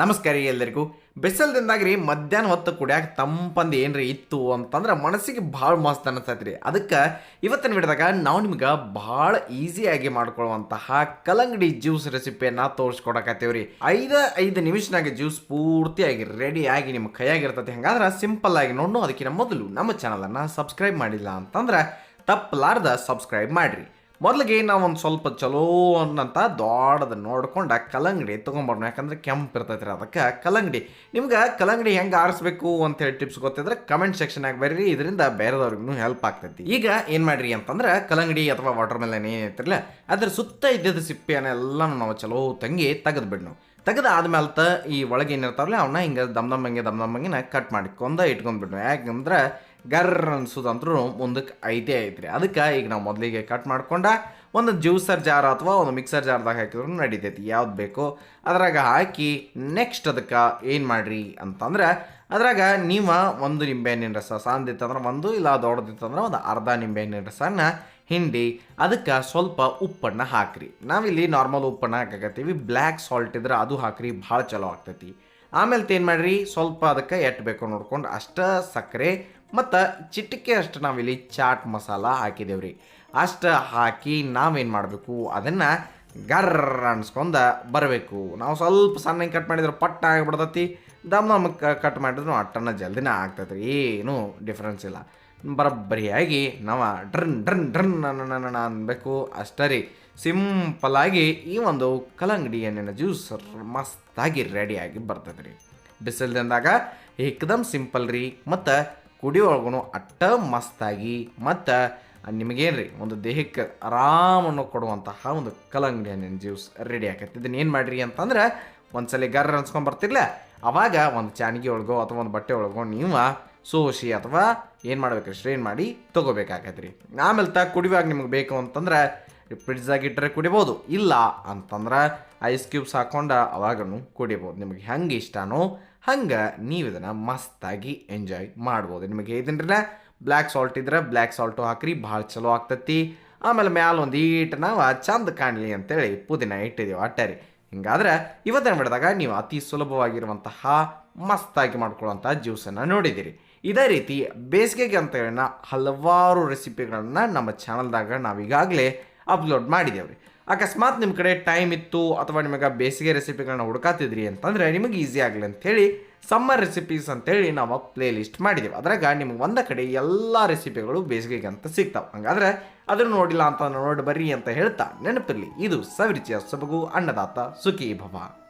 ನಮಸ್ಕಾರ ಎಲ್ಲರಿಗೂ. ಬಿಸಿಲ್ದಿಂದಾಗ ರೀ ಮಧ್ಯಾಹ್ನ ಹೊತ್ತು ಕುಡಿಯಾಕ ತಂಪಂದು ಏನ್ರಿ ಇತ್ತು ಅಂತಂದ್ರೆ ಮನಸ್ಸಿಗೆ ಭಾಳ ಮಸ್ತ್ ಅನಿಸ್ತೈತೆ ರೀ ಅದಕ್ಕೆ ಇವತ್ತಿನ ವಿಡಿಯೋದಾಗ ನಾವು ನಿಮ್ಗೆ ಭಾಳ ಈಸಿಯಾಗಿ ಮಾಡ್ಕೊಳ್ಳುವಂತಹ ಕಲಂಗಡಿ ಜ್ಯೂಸ್ ರೆಸಿಪಿಯನ್ನು ರೀ ಐದು ಐದು ನಿಮಿಷನಾಗ ಜ್ಯೂಸ್ ಪೂರ್ತಿಯಾಗಿ ರೆಡಿ ಆಗಿ ನಿಮ್ಮ ಕೈಯಾಗಿರ್ತೈತಿ. ಹಂಗಾದ್ರೆ ಸಿಂಪಲ್ ಆಗಿ ನೋಡು ಅದಕ್ಕಿಂತ ಮೊದಲು ನಮ್ಮ ಚಾನಲನ್ನು ಸಬ್ಸ್ಕ್ರೈಬ್ ಮಾಡಿಲ್ಲ ಅಂತಂದ್ರೆ ತಪ್ಪಲಾರ್ದ ಸಬ್ಸ್ಕ್ರೈಬ್ ಮಾಡಿರಿ. ಮೊದಲಿಗೆ ನಾವು ಒಂದು ಸ್ವಲ್ಪ ಚಲೋ ಅನ್ನಂತ ದೊಡ್ಡದು ನೋಡ್ಕೊಂಡು ಕಲ್ಲಂಗಡಿ ತೊಗೊಂಬರೋಣ ಯಾಕಂದ್ರೆ ಕೆಂಪು ಇರ್ತೈತೆ ರೀ ಅದಕ್ಕೆ ಕಲ್ಲಂಗಡಿ. ನಿಮ್ಗೆ ಕಲ್ಲಂಗಡಿ ಹೆಂಗೆ ಆರಿಸ್ಬೇಕು ಅಂತೇಳಿ ಟಿಪ್ಸ್ ಗೊತ್ತಿದ್ರೆ ಕಮೆಂಟ್ ಸೆಕ್ಷನಾಗಿ ಬರ್ರಿ. ಇದರಿಂದ ಬೇರೆದವ್ರಿಗೂ ಹೆಲ್ಪ್ ಆಗ್ತೈತಿ. ಈಗ ಏನು ಮಾಡ್ರಿ ಅಂತಂದ್ರೆ ಕಲ್ಲಂಗಡಿ ಅಥವಾ ವಾಟರ್ ಮೆಲನ್ ಏನೈತಿರಲ್ಲ ಅದ್ರ ಸುತ್ತ ಇದ್ದಿದ್ದ ಸಿಪ್ಪೆಯನ್ನೆಲ್ಲನೂ ನಾವು ಚಲೋ ತಂಗಿ ತೆಗೆದು ಬಿಡ್ನು. ನಾವು ತೆಗೆದು ಆದ್ಮೇಲೆ ಈ ಒಳಗೆ ಏನಿರ್ತಾವಲ್ಲ ಅವನ್ನ ಹಿಂಗೆ ದಮ್ ದಮ್ಮಂಗೆ ದಮ್ ದಮ್ಮಂಗಿನ ಕಟ್ ಮಾಡಿ ಕೊಂದ ಇಟ್ಕೊಂಡ್ಬಿಡ್ನು ಯಾಕಂದ್ರೆ ಗರ್ರ ಅನ್ಸೋದಂದ್ರೂ ಮುಂದಕ್ಕೆ ಐತೆ ಐತ್ರಿ. ಅದಕ್ಕೆ ಈಗ ನಾವು ಮೊದಲಿಗೆ ಕಟ್ ಮಾಡ್ಕೊಂಡ ಒಂದು ಜ್ಯೂಸರ್ ಜಾರ್ ಅಥವಾ ಒಂದು ಮಿಕ್ಸರ್ ಜಾರ್ದಾಗ ಹಾಕಿದ್ರು ನಡಿತೈತಿ. ಯಾವ್ದು ಬೇಕೋ? ಅದ್ರಾಗ ಹಾಕಿ ನೆಕ್ಸ್ಟ್ ಅದಕ್ಕೆ ಏನು ಮಾಡ್ರಿ ಅಂತಂದ್ರೆ ಅದ್ರಾಗ ನೀವು ಒಂದು ನಿಂಬೆಹಣ್ಣಿನ ರಸ ಸಾಂದಿತ್ತಂದ್ರೆ ಒಂದು, ಇಲ್ಲ ದೊಡ್ಡದಿತ್ತಂದ್ರೆ ಒಂದು ಅರ್ಧ ನಿಂಬೆಹಣ್ಣಿನ ರಸನ ಹಿಂಡಿ ಅದಕ್ಕೆ ಸ್ವಲ್ಪ ಉಪ್ಪನ್ನು ಹಾಕ್ರಿ. ನಾವಿಲ್ಲಿ ನಾರ್ಮಲ್ ಉಪ್ಪನ್ನು ಹಾಕಾಕತ್ತೀವಿ. ಬ್ಲ್ಯಾಕ್ ಸಾಲ್ಟ್ ಇದ್ರೆ ಅದು ಹಾಕ್ರಿ, ಭಾಳ ಚಲೋ ಆಗ್ತೈತಿ. ಆಮೇಲೆ ಏನು ಮಾಡಿರಿ? ಸ್ವಲ್ಪ ಅದಕ್ಕೆ ಎಟ್ಟು ಬೇಕು ನೋಡ್ಕೊಂಡು ಅಷ್ಟ ಸಕ್ಕರೆ ಮತ್ತು ಚಿಟಿಕೆ ಅಷ್ಟು ನಾವಿಲ್ಲಿ ಚಾಟ್ ಮಸಾಲ ಹಾಕಿದೇವ್ರಿ. ಅಷ್ಟು ಹಾಕಿ ನಾವೇನು ಮಾಡಬೇಕು? ಅದನ್ನು ಗರ್ರ ಅನ್ಸ್ಕೊಂಡ ಬರಬೇಕು. ನಾವು ಸ್ವಲ್ಪ ಸಣ್ಣ ಕಟ್ ಮಾಡಿದ್ರೆ ಪಟ್ಟ ಆಗಿಬಿಡ್ತೈತಿ. ದಮ್ ದಮ್ ಕಟ್ ಮಾಡಿದ್ರು ಜಲ್ದಿನ ಆಗ್ತೈತೆ ರೀ ಏನೂ ಡಿಫ್ರೆನ್ಸ್ ಇಲ್ಲ. ಬರೋಬ್ಬರಿಯಾಗಿ ನಾವು ಡ್ರನ್ ಡ್ರನ್ ಡ್ರನ್ ನನ್ನ ಅನ್ಬೇಕು. ಅಷ್ಟೇ ರೀ. ಸಿಂಪಲಾಗಿ ಈ ಒಂದು ಕಲ್ಲಂಗಡಿ ಎಣ್ಣೆನ ಜ್ಯೂಸ್ ಮಸ್ತಾಗಿ ರೆಡಿಯಾಗಿ ಬರ್ತದೆ ರೀ. ಬಿಸಿಲ್ದಂದಾಗ ಏಕದಮ್ ಸಿಂಪಲ್ ರೀ. ಮತ್ತು ಕುಡಿಯೊಳಗೂ ಅಟ್ಟ ಮಸ್ತಾಗಿ ಮತ್ತು ನಿಮಗೇನು ರೀ, ಒಂದು ದೇಹಕ್ಕೆ ಆರಾಮನ್ನು ಕೊಡುವಂತಹ ಒಂದು ಕಲ್ಲಂಗಡಿ ಹಣ್ಣಿನ ಜ್ಯೂಸ್ ರೆಡಿ ಆಕೈತಿ. ಇದನ್ನ ಏನು ಮಾಡಿರಿ ಅಂತಂದ್ರೆ ಒಂದ್ಸಲ ಗರ್ರ ಅನ್ಸ್ಕೊಂಡ್ ಬರ್ತಿರ್ಲ. ಅವಾಗ ಒಂದು ಚಾಣಿಗೆ ಒಳಗೋ ಅಥವಾ ಒಂದು ಬಟ್ಟೆ ಒಳಗೋ ನೀವು ಸೋಸಿ ಅಥವಾ ಏನು ಮಾಡ್ಬೇಕು ಸ್ಟ್ರೈನ್ ಮಾಡಿ ತೊಗೋಬೇಕಾಗತ್ತೆ ರೀ ಆಮೇಲೆ ತ ಕುಡಿಯುವಾಗ ನಿಮ್ಗೆ ಬೇಕು ಅಂತಂದ್ರೆ ಫ್ರಿಡ್ಜಾಗ ಇಟ್ಟರೆ ಕುಡಿಬೋದು. ಇಲ್ಲ ಅಂತಂದ್ರೆ ಐಸ್ ಕ್ಯೂಬ್ಸ್ ಹಾಕೊಂಡು ಅವಾಗೂ ಕುಡಿಬೋದು. ನಿಮಗೆ ಹೆಂಗೆ ಇಷ್ಟನೋ ಹಂಗೆ ನೀವು ಇದನ್ನು ಮಸ್ತಾಗಿ ಎಂಜಾಯ್ ಮಾಡ್ಬೋದು. ನಿಮಗೆ ಇದನ್ನ ಬ್ಲ್ಯಾಕ್ ಸಾಲ್ಟ್ ಇದ್ರೆ ಬ್ಲ್ಯಾಕ್ ಸಾಲ್ಟು ಹಾಕ್ರಿ, ಭಾಳ ಚಲೋ ಆಗ್ತತಿ. ಆಮೇಲೆ ಮ್ಯಾಲ ಒಂದು ಈಟ್ ನಾವು ಚಂದ ಕಾಣಲಿ ಅಂತೇಳಿ ಪುದೀನ ಇಟ್ಟಿದ್ದೀವಿ ಅಟ್ಟೆ ರೀ ಹಿಂಗಾದ್ರೆ ಇವತ್ತಿನ ಬಿಡಿದಾಗ ನೀವು ಅತಿ ಸುಲಭವಾಗಿರುವಂತಹ ಮಸ್ತಾಗಿ ಮಾಡ್ಕೊಳ್ಳುವಂಥ ಜ್ಯೂಸನ್ನು ನೋಡಿದ್ದೀರಿ ಇದೇ ರೀತಿ ಬೇಸಿಗೆಗೆ ಅಂತ ಹೇಳಿ ನಾ ಹಲವಾರು ರೆಸಿಪಿಗಳನ್ನು ನಮ್ಮ ಚಾನಲ್ದಾಗ ನಾವು ಈಗಾಗಲೇ ಅಪ್ಲೋಡ್ ಮಾಡಿದ್ದೇವೆ. ಅಕಸ್ಮಾತ್ ನಿಮ್ಮ ಕಡೆ ಟೈಮ್ ಇತ್ತು ಅಥವಾ ನಿಮಗೆ ಬೇಸಿಗೆ ರೆಸಿಪಿಗಳನ್ನ ಹುಡುಕಾತಿದ್ರಿ ಅಂತಂದರೆ ನಿಮಗೆ ಈಸಿ ಆಗಲಿ ಅಂಥೇಳಿ ಸಮ್ಮರ್ ರೆಸಿಪೀಸ್ ಅಂತೇಳಿ ನಾವು ಪ್ಲೇ ಲಿಸ್ಟ್ ಮಾಡಿದ್ದೇವೆ. ಅದ್ರಾಗ ನಿಮ್ಗೆ ಒಂದ ಕಡೆ ಎಲ್ಲ ರೆಸಿಪಿಗಳು ಬೇಸಿಗೆಗೆ ಅಂತ ಸಿಗ್ತಾವೆ. ಹಂಗಾದ್ರೆ ಅದನ್ನು ನೋಡಿಲ್ಲ ಅಂತ ನೋಡಿ ಬರ್ರಿ ಅಂತ ಹೇಳ್ತಾ ನೆನಪಿರಲಿ. ಇದು ಸವಿರುಚಿಯ ಸೊಬಗು, ಅನ್ನದಾತ ಸುಖಿ ಭವ.